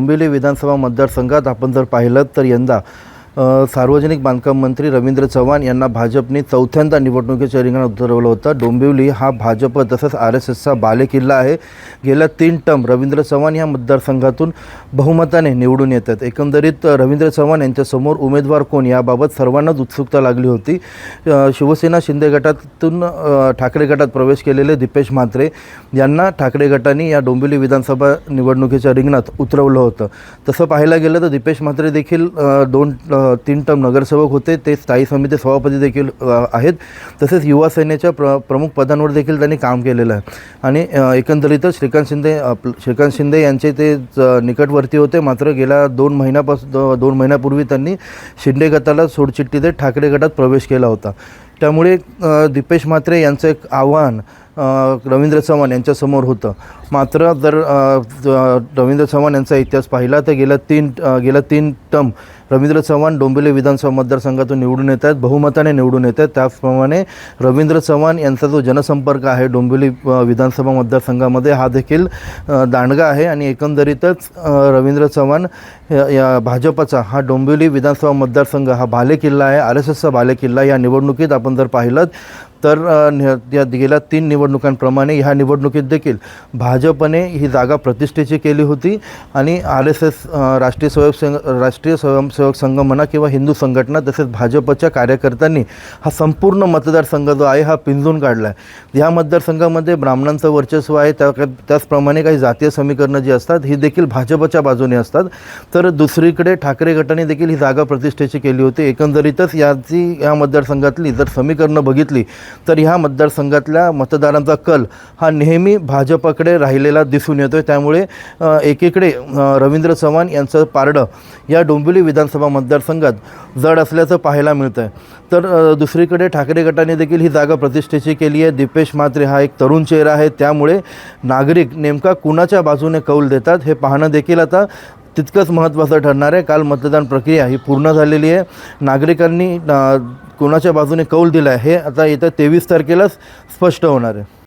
डोंबिवली विधानसभा मतदारसंघात आपण जर पाहिलं तर यंदा सार्वजनिक बांधकाम मंत्री रवींद्र चव्हाण यांना भाजपने चौथ्यांदा निवडणुकीच्या रिंगणात उतरवलं होतं. डोंबिवली हा भाजप तसंच आर एस एसचा बालेकिल्ला आहे. गेल्या तीन टर्म रवींद्र चव्हाण या मतदारसंघातून बहुमताने निवडून येतात. एकंदरीत रवींद्र चव्हाण यांच्यासमोर उमेदवार कोण याबाबत सर्वांनाच उत्सुकता लागली होती. शिवसेना शिंदे गटातून ठाकरे गटात प्रवेश केलेले दीपेश म्हात्रे यांना ठाकरे गटाने या डोंबिवली विधानसभा निवडणुकीच्या रिंगणात उतरवलं होतं. तसं पाहायला गेलं तर दीपेश म्हात्रे देखील दोन तीन टर्म नगरसेवक होते. ते स्थायी समिती सभापती देखील आहेत. तसेच युवा सेनेच्या प्र प्रमुख पदांवर देखील त्यांनी काम केलेलं आहे. आणि एकंदरीतच श्रीकांत शिंदे श्रीकांत शिंदे यांचे ते निकटवर्ती होते. मात्र गेल्या दोन महिन्यापासून दोन महिन्यापूर्वी त्यांनी शिंदे गटाला सोडचिठ्ठी देत ठाकरे गटात प्रवेश केला होता. त्यामुळे दीपेश म्हात्रे यांचं एक आव्हान रवींद्र चव्हाण यांच्यासमोर होतं. मात्र जर रवींद्र चव्हाण यांचा इतिहास पाहिला तर गेल्या तीन गेल्या तीन टर्म रवींद्र चव्हाण डोंबिवली विधानसभा मतदारसंघातून निवडून येत आहेत. बहुमताने निवडून येत आहेत. त्याचप्रमाणे रवींद्र चव्हाण यांचा जो जनसंपर्क आहे डोंबिवली विधानसभा मतदारसंघामध्ये हा देखील दांडगा आहे. आणि एकंदरीतच रवींद्र चव्हाण या या भाजपचा हा डोंबिवली विधानसभा मतदारसंघ हा बालेकिल्ला आहे. आर एस एसचा बालेकिल्ला या निवडणुकीत आपण जर पाहिलं तर या गेल्या तीन निवडणुकांप्रमाणे ह्या निवडणुकीत देखील भाजपने ही जागा प्रतिष्ठेची केली होती आणि आर एस एस राष्ट्रीय स्वयंसेवक राष्ट्रीय स्वयंसेवक संघ म्हणा किंवा हिंदू संघटना तसेच भाजपच्या कार्यकर्त्यांनी हा संपूर्ण मतदारसंघ जो आहे हा पिंजून काढला आहे ह्या मतदारसंघामध्ये ब्राह्मणांचं वर्चस्व आहे त्या त्याचप्रमाणे काही जातीय समीकरणं जी असतात ही देखील भाजपच्या बाजूने असतात. तर दुसरीकडे ठाकरे गटाने देखील ही जागा प्रतिष्ठेची केली होती. एकंदरीतच याची या मतदारसंघातली जर समीकरणं बघितली तर ह्या मतदारसंघातल्या मतदारांचा कल हा नेहमी भाजपकडे राहिलेला दिसून येतो आहे त्यामुळे एकीकडे रवींद्र चव्हाण यांचं पारडं या डोंबिवली विधानसभा मतदारसंघात जड असल्याचं पाहायला मिळतं आहे तर दुसरीकडे ठाकरे गटाने देखील ही जागा प्रतिष्ठेची केली आहे दीपेश म्हात्रे हा एक तरुण चेहरा आहे. त्यामुळे नागरिक नेमका कुणाच्या बाजूने कौल देतात हे पाहणं देखील आता तितकंच महत्त्वाचं ठरणार आहे. काल मतदान प्रक्रिया ही पूर्ण झालेली आहे. नागरिकांनी कोणाच्या बाजूने कौल दिला आहे हे आता येत्या तेवीस तारखेलाच स्पष्ट होणार आहे.